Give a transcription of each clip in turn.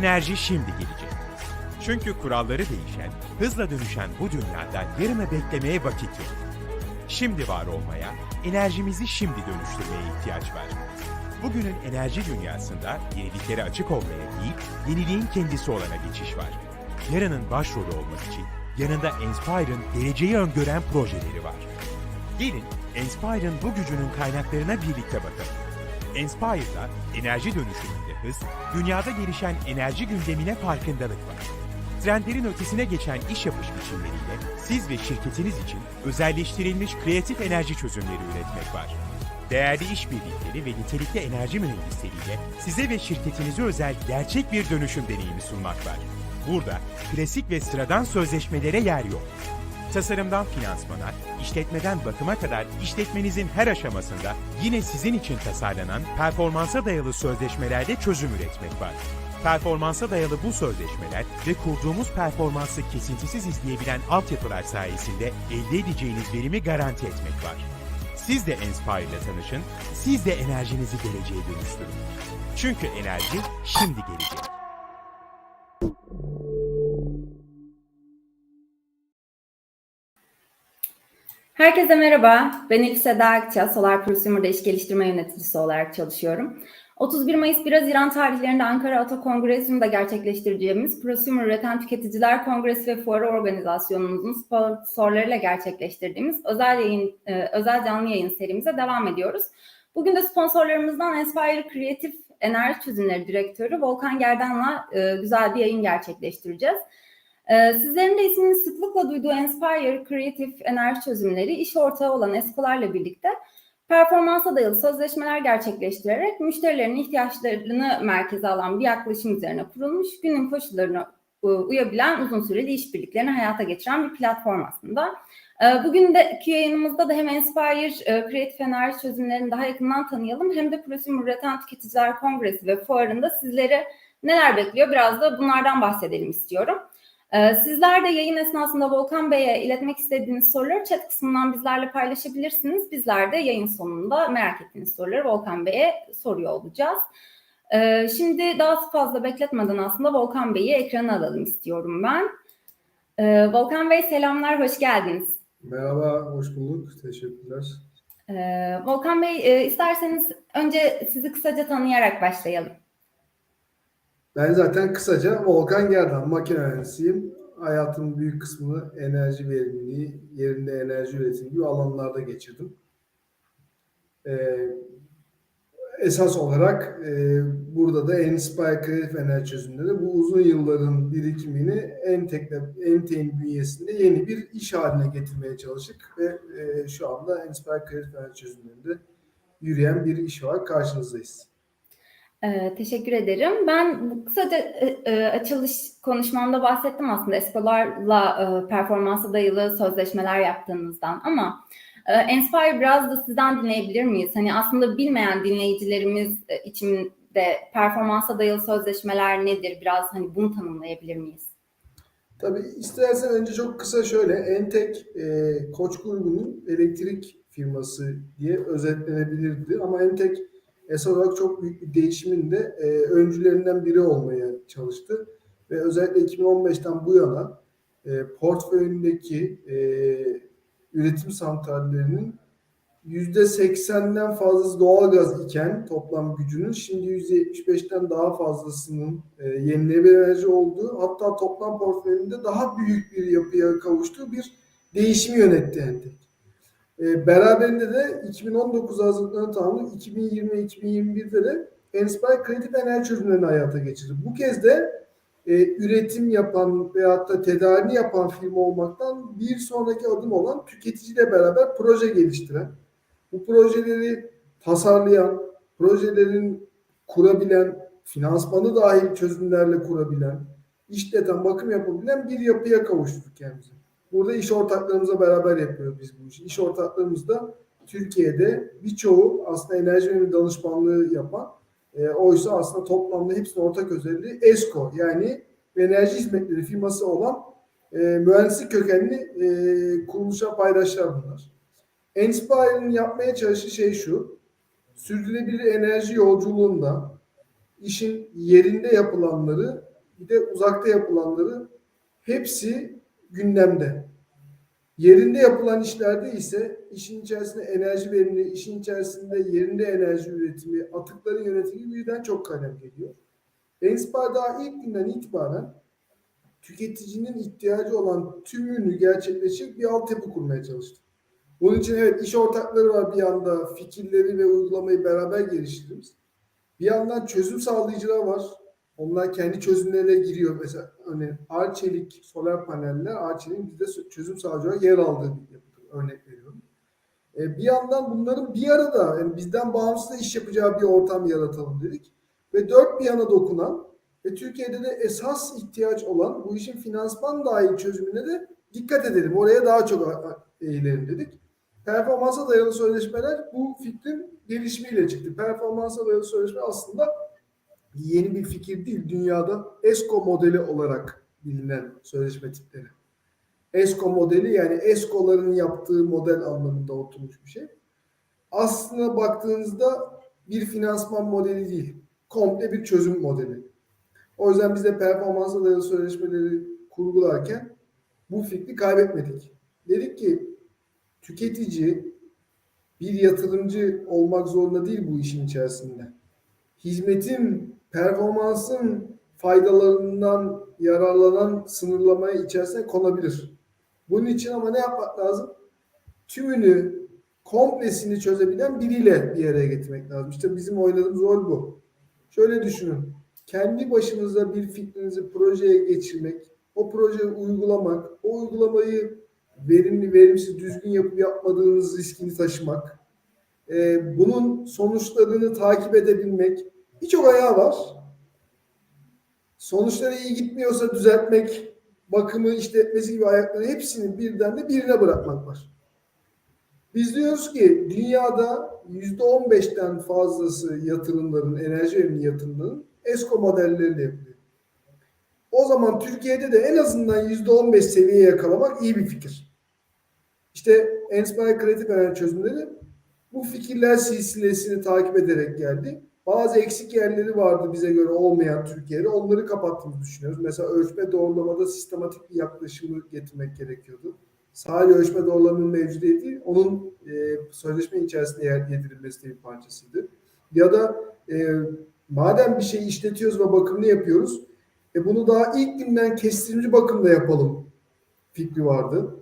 Enerji şimdi gelecek. Çünkü kuralları değişen, hızla dönüşen bu dünyada yarını beklemeye vakit yok. Şimdi var olmaya, enerjimizi şimdi dönüştürmeye ihtiyaç var. Bugünün enerji dünyasında yeniliklere açık olmaya değil, yeniliğin kendisi olana geçiş var. Yarının başrolü olmak için yanında Enspire'ın geleceği öngören projeleri var. Gelin Enspire'ın bu gücünün kaynaklarına birlikte bakalım. Enspire'da enerji dönüşümünde hız, dünyada gelişen enerji gündemine farkındalık var. Trendlerin ötesine geçen iş yapış biçimleriyle siz ve şirketiniz için özelleştirilmiş kreatif enerji çözümleri üretmek var. Değerli işbirlikleri ve nitelikli enerji mühendisleriyle size ve şirketinize özel gerçek bir dönüşüm deneyimi sunmak var. Burada klasik ve sıradan sözleşmelere yer yok. Tasarımdan finansmana, işletmeden bakıma kadar işletmenizin her aşamasında yine sizin için tasarlanan performansa dayalı sözleşmelerde çözüm üretmek var. Performansa dayalı bu sözleşmeler ve kurduğumuz performansı kesintisiz izleyebilen altyapılar sayesinde elde edeceğiniz verimi garanti etmek var. Siz de Enspire ile tanışın, siz de enerjinizi geleceğe dönüştürün. Çünkü enerji şimdi gelecek. Herkese merhaba. Ben Elif Seda Akça, Solar Prosumer'da iş geliştirme yöneticisi olarak çalışıyorum. 31 Mayıs 1 Haziran tarihlerinde Ankara Ato Kongresyum'da gerçekleştireceğimiz Prosumer Üreten Tüketiciler Kongresi ve Fuarı organizasyonumuzun sponsorlarıyla gerçekleştirdiğimiz özel yayın, e, özel canlı yayın serimize devam ediyoruz. Bugün de sponsorlarımızdan Inspire Kreatif Enerji Çözümleri Direktörü Volkan Gerdan'la e, güzel bir yayın gerçekleştireceğiz. Ee, Sizlerin de ismini sıklıkla duyduğu Inspire Kreatif Enerji Çözümleri iş ortağı olan Eskolar'la birlikte performansa dayalı sözleşmeler gerçekleştirerek müşterilerin ihtiyaçlarını merkeze alan bir yaklaşım üzerine kurulmuş, günün koşullarına e, uyabilen uzun süreli işbirliklerini hayata geçiren bir platform aslında. Ee, Bugün de yayınımızda da hem Inspire e, Kreatif Enerji Çözümlerini daha yakından tanıyalım hem de Prosim Üreten Tüketiciler Kongresi ve fuarında sizleri neler bekliyor biraz da bunlardan bahsedelim istiyorum. Ee, Sizler de yayın esnasında Volkan Bey'e iletmek istediğiniz soruları chat kısmından bizlerle paylaşabilirsiniz. Bizler de yayın sonunda merak ettiğiniz soruları Volkan Bey'e soruyor olacağız. Ee, Şimdi daha fazla bekletmeden aslında Volkan Bey'i ekrana alalım istiyorum ben. Ee, Volkan Bey selamlar, hoş geldiniz. Merhaba, hoş bulduk. Teşekkürler. Volkan Bey e, isterseniz önce sizi kısaca tanıyarak başlayalım. Ben zaten kısaca Volkan Gerdan, makine mühendisiyim. Hayatımın büyük kısmını enerji verimliliği, yerinde enerji üretimi gibi alanlarda geçirdim. Ee, esas olarak e, burada da Enspire Kreatif Enerji Çözümleri bu uzun yılların birikimini Entek'le, Entek'in bünyesinde yeni bir iş haline getirmeye çalıştık ve e, şu anda Enspire Kreatif Enerji Çözümlerinde yürüyen bir iş var. Karşınızdayız. Ee, teşekkür ederim. Ben kısaca e, e, açılış konuşmamda bahsettim aslında Escolar'la e, performansa dayalı sözleşmeler yaptığınızdan ama e, Enspire biraz da sizden dinleyebilir miyiz? Hani aslında bilmeyen dinleyicilerimiz e, için de performansa dayalı sözleşmeler nedir? Biraz hani bunu tanımlayabilir miyiz? Tabii istersen önce çok kısa şöyle Entek e, Koç grubunun elektrik firması diye özetlenebilirdi ama Entek esas olarak çok büyük bir değişimin de e, öncülerinden biri olmaya çalıştı ve özellikle 2015'ten bu yana e, portföyündeki e, üretim santrallerinin %80'den fazlası doğalgaz iken toplam gücünün şimdi %75'ten daha fazlasının e, yenilenebilir enerji olduğu hatta toplam portföyünde daha büyük bir yapıya kavuştuğu bir değişimi yönetti Entek. E, beraberinde de 2019 hazırlıklarını tamamladı. 2020-2021'de de Enspire Kreatif Enerji Çözümlerini hayata geçirdi. Bu kez de e, üretim yapan veyahut da tedarini yapan firma olmaktan bir sonraki adım olan tüketiciyle beraber proje geliştiren, bu projeleri tasarlayan, projelerin kurabilen, finansmanı dahil çözümlerle kurabilen, işleten, bakım yapabilen bir yapıya kavuştuk kendimize. Burada iş ortaklarımızla beraber yapıyoruz biz bu işi. İş ortaklarımız da Türkiye'de birçoğu aslında enerji ve danışmanlığı yapan, e, oysa aslında toplamda hepsinin ortak özelliği ESCO yani enerji hizmetleri firması olan e, mühendislik kökenli e, kuruluşa paydaşlar bunlar. Enspire'ın yapmaya çalıştığı şey şu. Sürdürülebilir enerji yolculuğunda işin yerinde yapılanları, bir de uzakta yapılanları hepsi gündemde. Yerinde yapılan işlerde ise işin içerisinde enerji verimli, işin içerisinde yerinde enerji üretimi, atıkların yönetimi birden çok kalem geliyor. Enspar daha ilk günden itibaren tüketicinin ihtiyacı olan tümünü gerçekleşecek bir altyapı kurmaya çalıştı. Bunun için evet iş ortakları var bir yanda fikirleri ve uygulamayı beraber geliştiririz. Bir yandan çözüm sağlayıcılar var. Onlar kendi çözümlerine giriyor. Mesela hani Arçelik solar paneller Arçelik'in bizde çözüm sağlayıcı yer aldığı bir yapıdır. Örnek veriyorum. E, bir yandan bunların bir arada yani bizden bağımsız iş yapacağı bir ortam yaratalım dedik. Ve dört bir yana dokunan ve Türkiye'de de esas ihtiyaç olan bu işin finansman dahil çözümüne de dikkat edelim. Oraya daha çok eğilelim dedik. Performansa dayalı sözleşmeler bu fikrin gelişimiyle çıktı. Performansa dayalı sözleşme aslında yeni bir fikir değil. Dünyada ESCO modeli olarak bilinen sözleşme tipleri. ESCO modeli yani ESCO'ların yaptığı model anlamında oturmuş bir şey. Aslına baktığınızda bir finansman modeli değil. Komple bir çözüm modeli. O yüzden biz de performansa dayalı sözleşmeleri kurgularken bu fikri kaybetmedik. Dedik ki tüketici bir yatırımcı olmak zorunda değil bu işin içerisinde. Hizmetin, performansın faydalarından yararlanan sınırlamaya içerisine konabilir. Bunun için ama ne yapmak lazım? Tümünü, komplesini çözebilen biriyle bir yere getirmek lazım. İşte bizim oynadığımız rol bu. Şöyle düşünün. Kendi başınıza bir fikrinizi projeye geçirmek, o projeyi uygulamak, o uygulamayı verimli, verimsiz, düzgün yapıp yapmadığınız riskini taşımak, e, bunun sonuçlarını takip edebilmek birçok ayağı var. Sonuçları iyi gitmiyorsa düzeltmek, bakımı, işletmesi gibi ayakları hepsini birden de birine bırakmak var. Biz diyoruz ki dünyada yüzde on beşten fazlası yatırımların, enerji verimli yatırımların ESCO modelleriyle yapılıyor. O zaman Türkiye'de de en azından yüzde on beş seviye yakalamak iyi bir fikir. İşte Enspire Kreatif Enerji çözümleri bu fikirler silsilesini takip ederek geldi. Bazı eksik yerleri vardı bize göre olmayan Türkiye'de. Onları kapattığımızı düşünüyoruz. Mesela ölçme doğrulamada sistematik bir yaklaşımı getirmek gerekiyordu. Sadece ölçme doğrulamanın mevcudiyeti onun e, sözleşme içerisinde yer yedirilmesi bir parçasıydı. Ya da e, madem bir şey işletiyoruz ve bakımını yapıyoruz, e, bunu daha ilk günden kestirimci bakımda yapalım fikri vardı.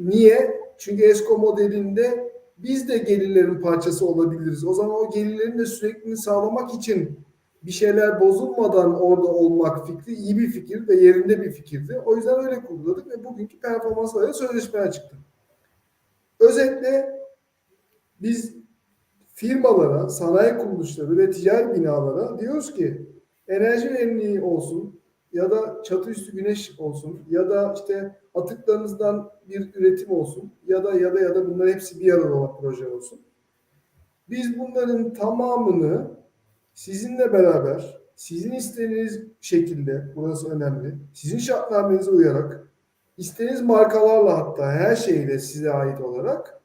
Niye? Çünkü ESCO modelinde biz de gelirlerin parçası olabiliriz. O zaman o gelirlerin de sürekliliğini sağlamak için bir şeyler bozulmadan orada olmak fikri iyi bir fikir ve yerinde bir fikirdi. O yüzden öyle kurguladık ve bugünkü performanslarla sözleşmeye çıktı. Özetle biz firmalara, sanayi kuruluşları ve ticari binalara diyoruz ki enerji verimliliği olsun ya da çatı üstü güneş olsun ya da işte atıklarınızdan bir üretim olsun ya da ya da ya da bunların hepsi bir arada olan proje olsun. Biz bunların tamamını sizinle beraber sizin istediğiniz şekilde burası önemli. Sizin şartnamenize uyarak istediğiniz markalarla hatta her şeyle size ait olarak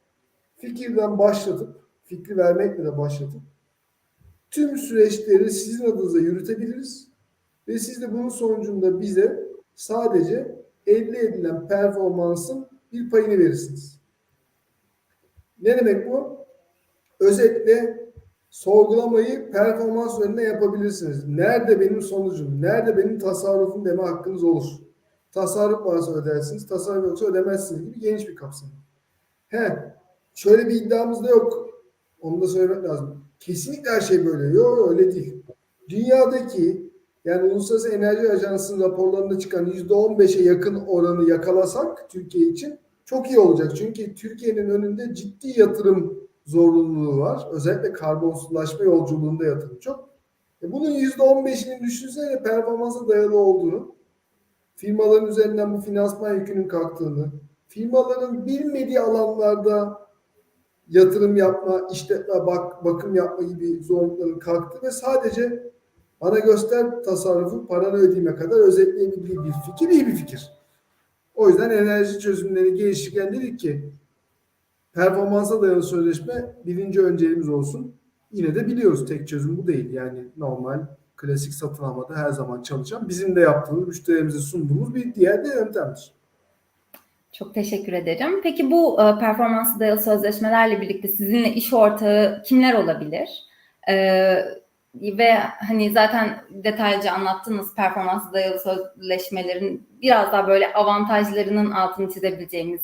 fikirden başlatıp fikri vermekle de başlatıp tüm süreçleri sizin adınıza yürütebiliriz ve siz de bunun sonucunda bize sadece elde edilen performansın bir payını verirsiniz. Ne demek bu? Özetle sorgulamayı performans üzerinde yapabilirsiniz. Nerede benim sonucum, nerede benim tasarrufum deme hakkınız olur. Tasarruf varsa ödersiniz, tasarruf yoksa ödemezsiniz gibi geniş bir kapsam. He, şöyle bir iddiamız da yok. Onu da söylemek lazım. Kesinlikle her şey böyle. Yok öyle değil. Dünyadaki yani Uluslararası Enerji Ajansı'nın raporlarında çıkan %15'e yakın oranı yakalasak Türkiye için çok iyi olacak. Çünkü Türkiye'nin önünde ciddi yatırım zorunluluğu var. Özellikle karbonsuzlaşma yolculuğunda yatırım çok. E bunun %15'inin düşünsene performansa dayalı olduğunu, firmaların üzerinden bu finansman yükünün kalktığını, firmaların bilmediği alanlarda yatırım yapma, işletme, bak, bakım yapma gibi zorlukların kalktı ve sadece bana göster tasarrufu paranı ödeyime kadar özetleyebildiği bir fikir iyi bir fikir. O yüzden enerji çözümleri gelişirken dedik ki performansa dayalı sözleşme birinci önceliğimiz olsun. Yine de biliyoruz tek çözüm bu değil. Yani normal klasik satın almada her zaman çalışan, bizim de yaptığımız, müşterimize sunduğumuz bir diğer de yöntemdir. Çok teşekkür ederim. Peki bu e, performans dayalı sözleşmelerle birlikte sizinle iş ortağı kimler olabilir? E, ve hani zaten detaylıca anlattığınız performans dayalı sözleşmelerin biraz daha böyle avantajlarının altını çizebileceğimiz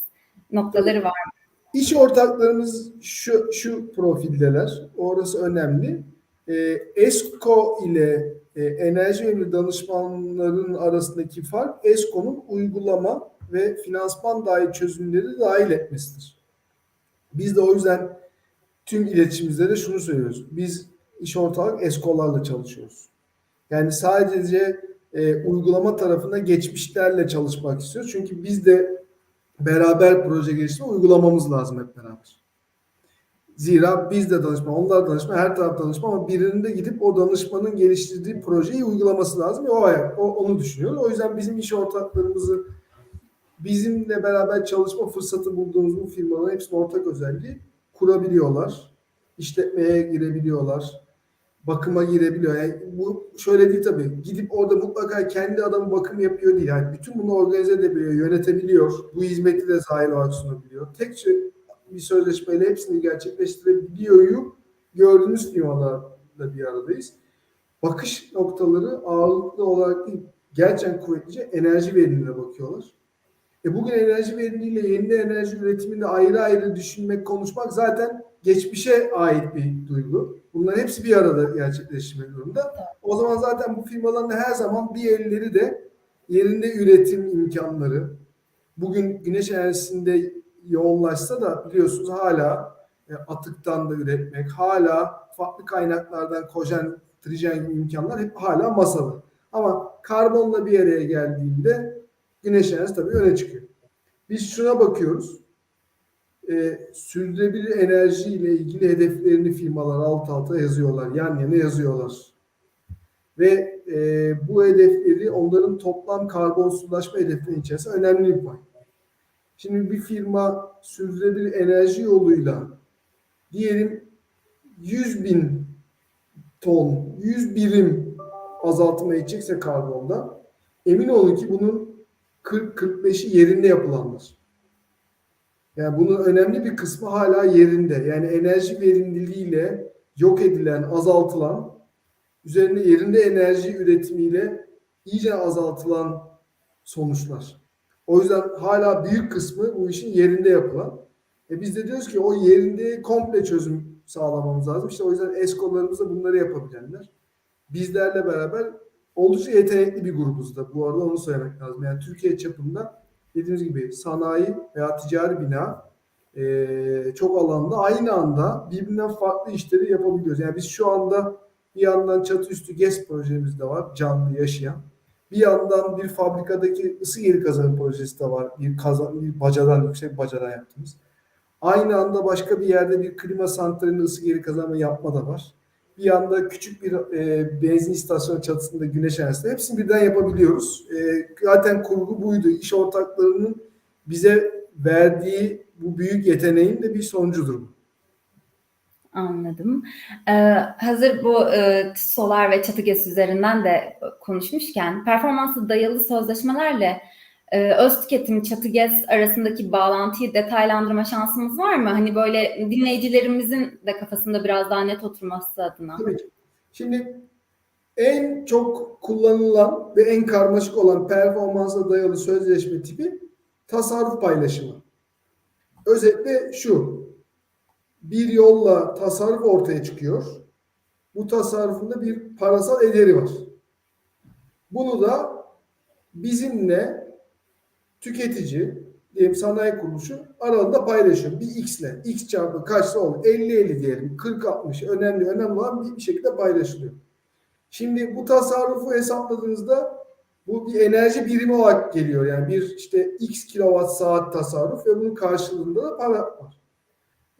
noktaları var mı? İş ortaklarımız şu, şu profildeler. Orası önemli. Ee, ESCO ile e, enerji verimli danışmanların arasındaki fark ESCO'nun uygulama ve finansman dahil çözümleri dahil etmesidir. Biz de o yüzden tüm iletişimimizde de şunu söylüyoruz. Biz iş ortağı ESCO'larla çalışıyoruz. Yani sadece e, uygulama tarafına geçmişlerle çalışmak istiyoruz. Çünkü biz de beraber proje geliştirme uygulamamız lazım hep beraber. Zira biz de danışma, onlar danışma, her taraf danışma ama birinin de gidip o danışmanın geliştirdiği projeyi uygulaması lazım. O, ayak, o onu düşünüyoruz. O yüzden bizim iş ortaklarımızı bizimle beraber çalışma fırsatı bulduğumuz bu firmaların hepsinin ortak özelliği kurabiliyorlar. işletmeye girebiliyorlar. Bakıma girebiliyor. Yani bu şöyle değil tabii. Gidip orada mutlaka kendi adamı bakım yapıyor değil. Yani bütün bunu organize edebiliyor, yönetebiliyor. Bu hizmeti de sahil olarak sunabiliyor. Tek şey bir sözleşmeyle hepsini gerçekleştirebiliyor'yu gördüğümüz firmalarla bir aradayız. Bakış noktaları ağırlıklı olarak değil, gerçekten kuvvetlice enerji verimine bakıyorlar. E bugün enerji verimliliğiyle yeni enerji üretiminde ayrı ayrı düşünmek, konuşmak zaten geçmişe ait bir duygu. Bunların hepsi bir arada gerçekleşmek durumda. O zaman zaten bu firmaların her zaman bir elleri de yerinde üretim imkanları. Bugün güneş enerjisinde yoğunlaşsa da biliyorsunuz hala e, atıktan da üretmek, hala farklı kaynaklardan kojen, trijen gibi imkanlar hep hala masada. Ama karbonla bir araya geldiğinde güneş enerjisi tabii öne çıkıyor. Biz şuna bakıyoruz. E, sürdürülebilir enerji ile ilgili hedeflerini firmalar alt alta yazıyorlar. Yan yana yazıyorlar. Ve e, bu hedefleri onların toplam karbonsuzlaşma hedeflerinin içerisinde önemli bir pay. Şimdi bir firma sürdürülebilir enerji yoluyla diyelim 100 bin ton, 100 birim azaltma edecekse karbonda emin olun ki bunun 40-45'i yerinde yapılanlar. Yani bunun önemli bir kısmı hala yerinde. Yani enerji verimliliğiyle yok edilen, azaltılan, üzerinde yerinde enerji üretimiyle iyice azaltılan sonuçlar. O yüzden hala büyük kısmı bu işin yerinde yapılan. E biz de diyoruz ki o yerinde komple çözüm sağlamamız lazım. İşte o yüzden ESCO'larımız da bunları yapabilenler. Bizlerle beraber oldukça yetenekli bir grubuz da. Bu arada onu söylemek lazım. Yani Türkiye çapında dediğimiz gibi sanayi veya ticari bina e, çok alanda aynı anda birbirinden farklı işleri yapabiliyoruz. Yani biz şu anda bir yandan çatı üstü GES projemiz de var. Canlı yaşayan. Bir yandan bir fabrikadaki ısı geri kazanım projesi de var. Bir kazan, bir bacadan, yüksek bacadan yaptığımız. Aynı anda başka bir yerde bir klima santralinin ısı geri kazanma yapma da var. Bir yanda küçük bir e, benzin istasyonu çatısında güneş enerjisi. Hepsini birden yapabiliyoruz. E, zaten kurgu buydu. İş ortaklarının bize verdiği bu büyük yeteneğin de bir sonucudur bu. Anladım. Ee, hazır bu e, solar ve çatı gesi üzerinden de konuşmuşken performansı dayalı sözleşmelerle e, öz tüketim çatı gez arasındaki bağlantıyı detaylandırma şansımız var mı? Hani böyle dinleyicilerimizin de kafasında biraz daha net oturması adına. Tabii. Şimdi en çok kullanılan ve en karmaşık olan performansa dayalı sözleşme tipi tasarruf paylaşımı. Özetle şu. Bir yolla tasarruf ortaya çıkıyor. Bu tasarrufunda bir parasal ederi var. Bunu da bizimle tüketici diyelim sanayi kuruluşu aralarında paylaşıyor. Bir x ile. x çarpı kaçsa olur? 50-50 diyelim. 40-60 önemli önemli olan bir, şekilde paylaşılıyor. Şimdi bu tasarrufu hesapladığınızda bu bir enerji birimi olarak geliyor. Yani bir işte x kilowatt saat tasarruf ve bunun karşılığında da para var.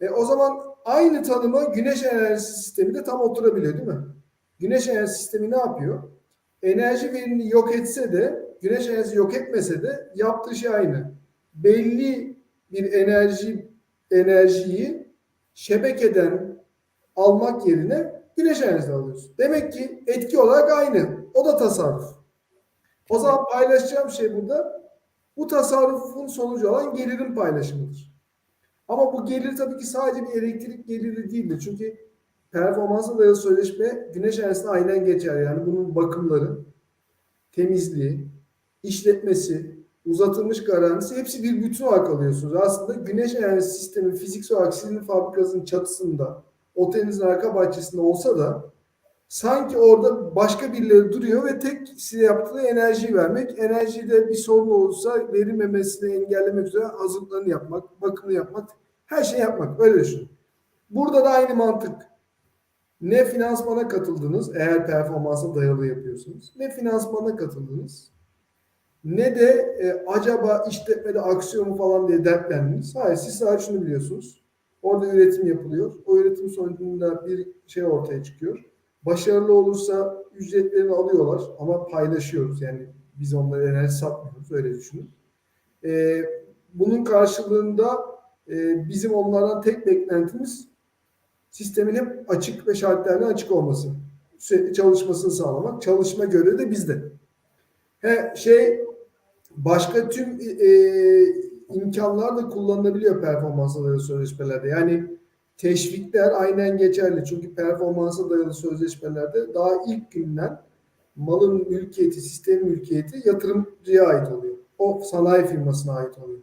E, o zaman aynı tanıma güneş enerjisi sistemi de tam oturabiliyor değil mi? Güneş enerji sistemi ne yapıyor? Enerji verimini yok etse de güneş enerjisi yok etmese de yaptığı şey aynı. Belli bir enerji enerjiyi şebekeden almak yerine güneş enerjisi alıyorsun. Demek ki etki olarak aynı. O da tasarruf. O zaman paylaşacağım şey burada bu tasarrufun sonucu olan gelirin paylaşımıdır. Ama bu gelir tabii ki sadece bir elektrik geliri değildir. Çünkü performansa dayalı sözleşme güneş enerjisine aynen geçer. Yani bunun bakımları, temizliği, işletmesi, uzatılmış garantisi hepsi bir bütün olarak alıyorsunuz. Aslında güneş enerjisi sistemi fiziksel olarak sizin fabrikasının çatısında, otelinizin arka bahçesinde olsa da sanki orada başka birileri duruyor ve tek size yaptığı enerjiyi vermek. Enerjide bir sorun olursa verilmemesini engellemek üzere hazırlıklarını yapmak, bakımını yapmak, her şeyi yapmak. Öyle düşünün. Burada da aynı mantık. Ne finansmana katıldınız eğer performansa dayalı yapıyorsunuz. Ne finansmana katıldınız ne de e, acaba işletmede aksiyon mu falan diye dertlendiniz. Hayır siz sadece şunu biliyorsunuz. Orada üretim yapılıyor. O üretim sonucunda bir şey ortaya çıkıyor. Başarılı olursa ücretlerini alıyorlar ama paylaşıyoruz. Yani biz onlara enerji satmıyoruz. Öyle düşünün. E, bunun karşılığında e, bizim onlardan tek beklentimiz sistemin hep açık ve şartlarına açık olması. Sürekli çalışmasını sağlamak. Çalışma görevi de bizde. He, şey başka tüm e, imkanlar da kullanılabiliyor performansa dayalı sözleşmelerde. Yani teşvikler aynen geçerli. Çünkü performansa dayalı sözleşmelerde daha ilk günden malın mülkiyeti, sistemin mülkiyeti yatırımcıya ait oluyor. O sanayi firmasına ait oluyor.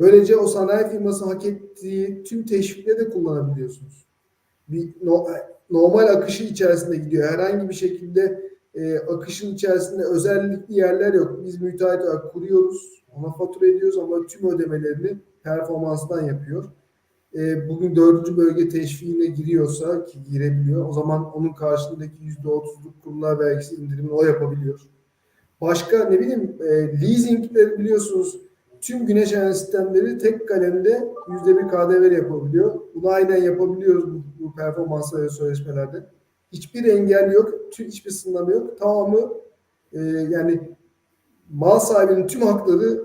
Böylece o sanayi firması hak ettiği tüm teşvikleri de kullanabiliyorsunuz. Bir no- normal akışı içerisinde gidiyor. Herhangi bir şekilde e, akışın içerisinde özellikli yerler yok. Biz müteahhit olarak kuruyoruz, ona fatura ediyoruz ama tüm ödemelerini performanstan yapıyor. E, bugün dördüncü bölge teşviğine giriyorsa ki girebiliyor, o zaman onun karşılığındaki yüzde otuzluk kurumlar vergisi indirimini o yapabiliyor. Başka ne bileyim e, leasingleri biliyorsunuz tüm güneş enerji sistemleri tek kalemde yüzde bir KDV yapabiliyor. Bunu aynen yapabiliyoruz bu, bu performansları sözleşmelerde. Hiçbir engel yok, hiçbir sınırlama yok. Tamamı e, yani mal sahibinin tüm hakları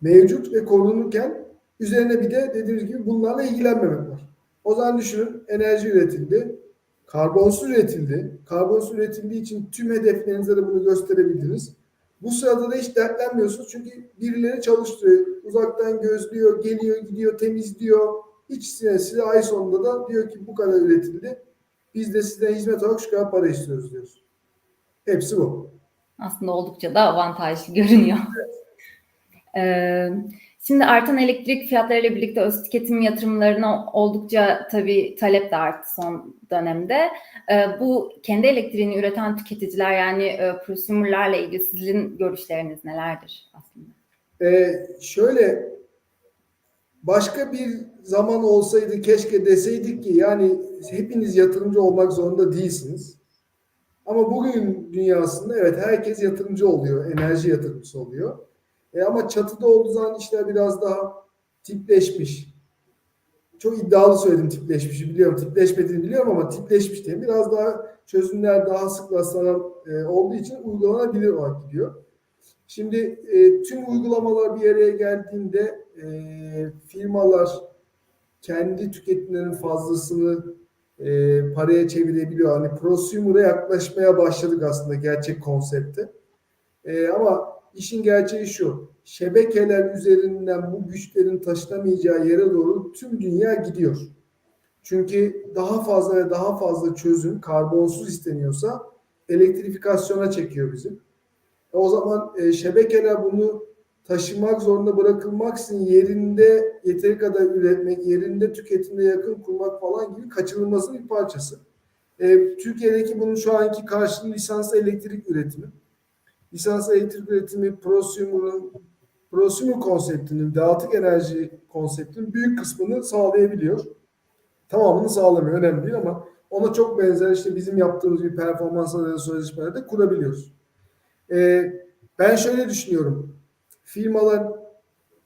mevcut ve korunurken üzerine bir de dediğimiz gibi bunlarla ilgilenmemek var. O zaman düşünün enerji üretildi, karbonsuz üretildi. Karbonsuz üretildiği için tüm hedeflerinize de bunu gösterebildiniz. Bu sırada da hiç dertlenmiyorsunuz çünkü birileri çalıştırıyor. Uzaktan gözlüyor, geliyor, gidiyor, temizliyor. Hiç size, size ay sonunda da diyor ki bu kadar üretildi. Biz de sizden hizmet olarak şu kadar para istiyoruz diyoruz. Hepsi bu. Aslında oldukça da avantajlı görünüyor. Ee, şimdi artan elektrik fiyatlarıyla birlikte öz tüketim yatırımlarına oldukça tabii talep de arttı son dönemde. Ee, bu kendi elektriğini üreten tüketiciler yani e, prosumerlerle ilgili sizin görüşleriniz nelerdir aslında? Ee, şöyle başka bir zaman olsaydı keşke deseydik ki yani hepiniz yatırımcı olmak zorunda değilsiniz. Ama bugün dünyasında evet herkes yatırımcı oluyor, enerji yatırımcısı oluyor. E ama çatıda olduğu zaman işler biraz daha tipleşmiş. Çok iddialı söyledim tipleşmişi biliyorum. Tipleşmediğini biliyorum ama tipleşmiş diye biraz daha çözümler daha sık rastlanan e, olduğu için uygulanabilir olarak gidiyor. Şimdi e, tüm uygulamalar bir araya geldiğinde e, firmalar kendi tüketimlerinin fazlasını e, paraya çevirebiliyor. Hani prosumer'a yaklaşmaya başladık aslında gerçek konsepte. E, ama işin gerçeği şu. Şebekeler üzerinden bu güçlerin taşınamayacağı yere doğru tüm dünya gidiyor. Çünkü daha fazla ve daha fazla çözüm karbonsuz isteniyorsa elektrifikasyona çekiyor bizi. E o zaman e, şebekeler bunu taşımak zorunda bırakılmaksızın yerinde yeteri kadar üretmek, yerinde tüketimde yakın kurmak falan gibi kaçınılmazın bir parçası. E, Türkiye'deki bunun şu anki karşılığı lisanslı elektrik üretimi. Lisanslı elektrik üretimi prosumer'ın prosumer konseptinin, dağıtık enerji konseptinin büyük kısmını sağlayabiliyor. Tamamını sağlamıyor. Önemli değil ama ona çok benzer işte bizim yaptığımız bir performans analizi sözleşmelerde kurabiliyoruz. Ee, ben şöyle düşünüyorum. Firmalar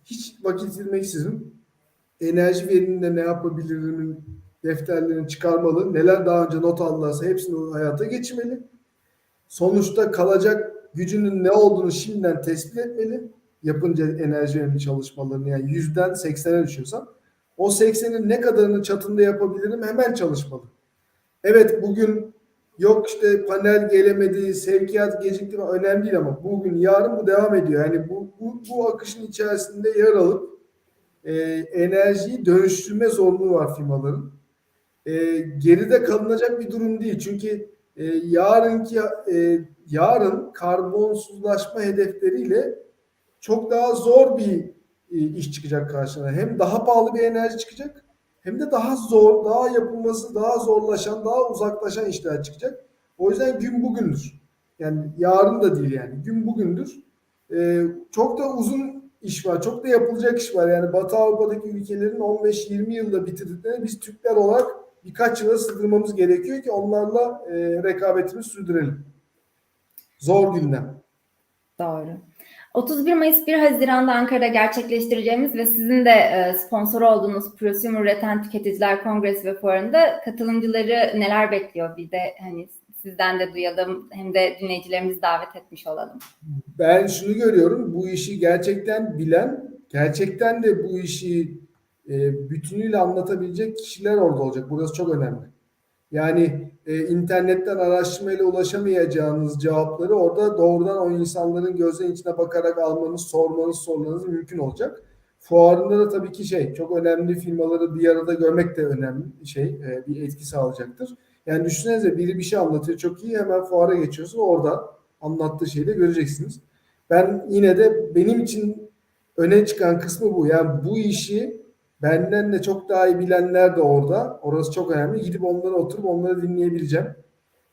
hiç vakit bilmeksizin enerji veriminde ne yapabilirimin defterlerini çıkarmalı. Neler daha önce not aldılarsa hepsini hayata geçirmeli. Sonuçta kalacak gücünün ne olduğunu şimdiden tespit etmeli. Yapınca enerji verimli çalışmalarını yani yüzden 80'e düşüyorsam o 80'in ne kadarını çatında yapabilirim hemen çalışmalı. Evet bugün yok işte panel gelemedi, sevkiyat gecikti önemli değil ama bugün yarın bu devam ediyor. Yani bu, bu, bu akışın içerisinde yer alıp e, enerjiyi dönüştürme zorunlu var firmaların. E, geride kalınacak bir durum değil. Çünkü e, yarınki e, yarın karbonsuzlaşma hedefleriyle çok daha zor bir e, iş çıkacak karşına. Hem daha pahalı bir enerji çıkacak hem de daha zor, daha yapılması daha zorlaşan, daha uzaklaşan işler çıkacak. O yüzden gün bugündür. Yani yarın da değil yani. Gün bugündür. Ee, çok da uzun iş var. Çok da yapılacak iş var. Yani Batı Avrupa'daki ülkelerin 15-20 yılda bitirdiklerini biz Türkler olarak birkaç yıla sığdırmamız gerekiyor ki onlarla e, rekabetimizi sürdürelim. Zor gündem. Doğru. 31 Mayıs 1 Haziran'da Ankara'da gerçekleştireceğimiz ve sizin de e, sponsor olduğunuz Prosumer Üreten Tüketiciler Kongresi ve Fuarı'nda katılımcıları neler bekliyor? Bir de hani sizden de duyalım hem de dinleyicilerimizi davet etmiş olalım. Ben şunu görüyorum. Bu işi gerçekten bilen, gerçekten de bu işi e, bütünüyle anlatabilecek kişiler orada olacak. Burası çok önemli. Yani e, internetten araştırmayla ulaşamayacağınız cevapları orada doğrudan o insanların gözlerinin içine bakarak almanız, sormanız, sormanız mümkün olacak. Fuarında da tabii ki şey çok önemli firmaları bir arada görmek de önemli şey e, bir etki sağlayacaktır. Yani düşünsenize biri bir şey anlatıyor çok iyi hemen fuara geçiyorsun orada anlattığı şeyi de göreceksiniz. Ben yine de benim için öne çıkan kısmı bu. Yani bu işi benden de çok daha iyi bilenler de orada. Orası çok önemli. Gidip onlara oturup onları dinleyebileceğim.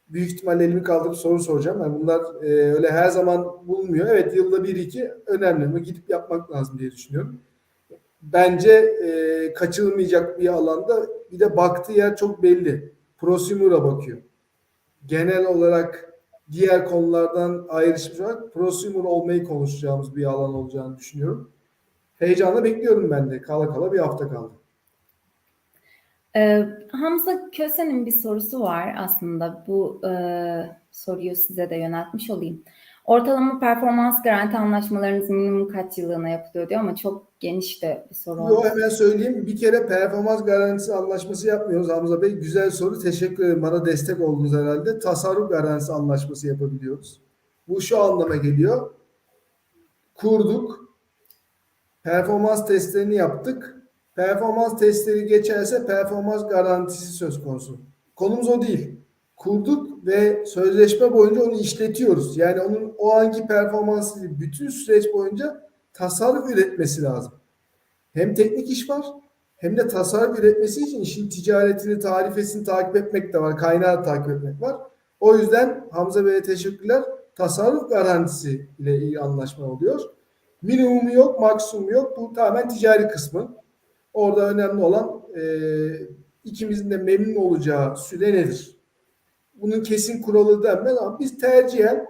Büyük ihtimalle elimi kaldırıp soru soracağım. Yani bunlar e, öyle her zaman bulunmuyor. Evet yılda bir iki önemli ama gidip yapmak lazım diye düşünüyorum. Bence e, kaçırılmayacak bir alanda bir de baktığı yer çok belli. Prosumer'a bakıyor. Genel olarak diğer konulardan ayrışmış olarak prosumer olmayı konuşacağımız bir alan olacağını düşünüyorum. Heyecanla bekliyorum ben de. Kala kala bir hafta kaldı. Ee, Hamza Köse'nin bir sorusu var aslında. Bu e, soruyu size de yöneltmiş olayım. Ortalama performans garanti anlaşmalarınız minimum kaç yıllığına yapılıyor diyor ama çok geniş de bir soru Yo, hemen söyleyeyim. Bir kere performans garantisi anlaşması yapmıyoruz Hamza Bey. Güzel soru. Teşekkür ederim. Bana destek oldunuz herhalde. Tasarruf garantisi anlaşması yapabiliyoruz. Bu şu anlama geliyor. Kurduk. Performans testlerini yaptık. Performans testleri geçerse performans garantisi söz konusu. Konumuz o değil. Kurduk ve sözleşme boyunca onu işletiyoruz. Yani onun o anki performansı bütün süreç boyunca tasarruf üretmesi lazım. Hem teknik iş var hem de tasarruf üretmesi için işin ticaretini, tarifesini takip etmek de var. Kaynağı takip etmek var. O yüzden Hamza Bey'e teşekkürler. Tasarruf garantisi ile iyi anlaşma oluyor. Minimumu yok, maksimumu yok. Bu tamamen ticari kısmı. Orada önemli olan e, ikimizin de memnun olacağı süre nedir? Bunun kesin kuralı denmez ama biz tercihen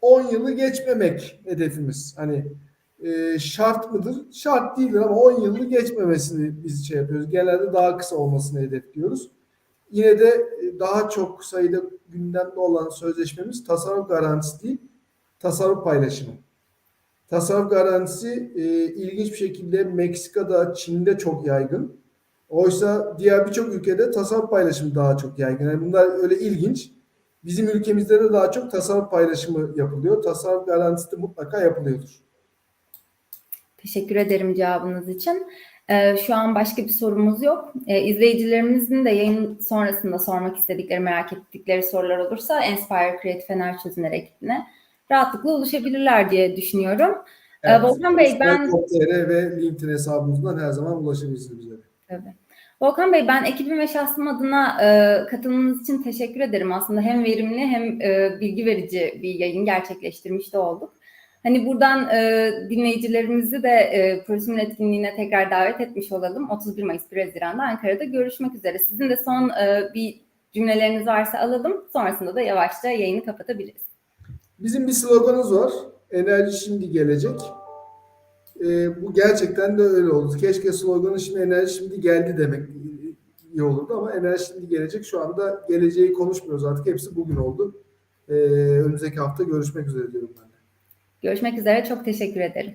10 yılı geçmemek hedefimiz. Hani e, şart mıdır? Şart değildir ama 10 yılı geçmemesini biz şey yapıyoruz. Genelde daha kısa olmasını hedefliyoruz. Yine de e, daha çok sayıda gündemde olan sözleşmemiz tasarruf garantisi değil, tasarruf paylaşımı. Tasarruf garantisi e, ilginç bir şekilde Meksika'da, Çin'de çok yaygın. Oysa diğer birçok ülkede tasarruf paylaşımı daha çok yaygın. Yani bunlar öyle ilginç. Bizim ülkemizde de daha çok tasarruf paylaşımı yapılıyor. Tasarruf garantisi de mutlaka yapılıyordur. Teşekkür ederim cevabınız için. Ee, şu an başka bir sorumuz yok. Ee, izleyicilerimizin de yayın sonrasında sormak istedikleri, merak ettikleri sorular olursa Inspire Creative Enerji Çözümler ekibine rahatlıkla ulaşabilirler diye düşünüyorum. Ee, Volkan Bey ben... Inspire.com.tr ve LinkedIn hesabımızdan her zaman ulaşabilirsiniz bize. Tabii. Volkan Bey ben ekibim ve şahsım adına e, katılımınız için teşekkür ederim. Aslında hem verimli hem e, bilgi verici bir yayın gerçekleştirmiş de olduk. Hani buradan e, dinleyicilerimizi de e, Prosumer etkinliğine tekrar davet etmiş olalım. 31 Mayıs 1 Haziran'da Ankara'da görüşmek üzere. Sizin de son e, bir cümleleriniz varsa alalım. Sonrasında da yavaşça yayını kapatabiliriz. Bizim bir sloganımız var. Enerji şimdi gelecek. Ee, bu gerçekten de öyle oldu. Keşke sloganı şimdi enerji şimdi geldi demek iyi olurdu ama enerji şimdi gelecek. Şu anda geleceği konuşmuyoruz artık. Hepsi bugün oldu. Ee, önümüzdeki hafta görüşmek üzere diyorum ben. Görüşmek üzere. Çok teşekkür ederim.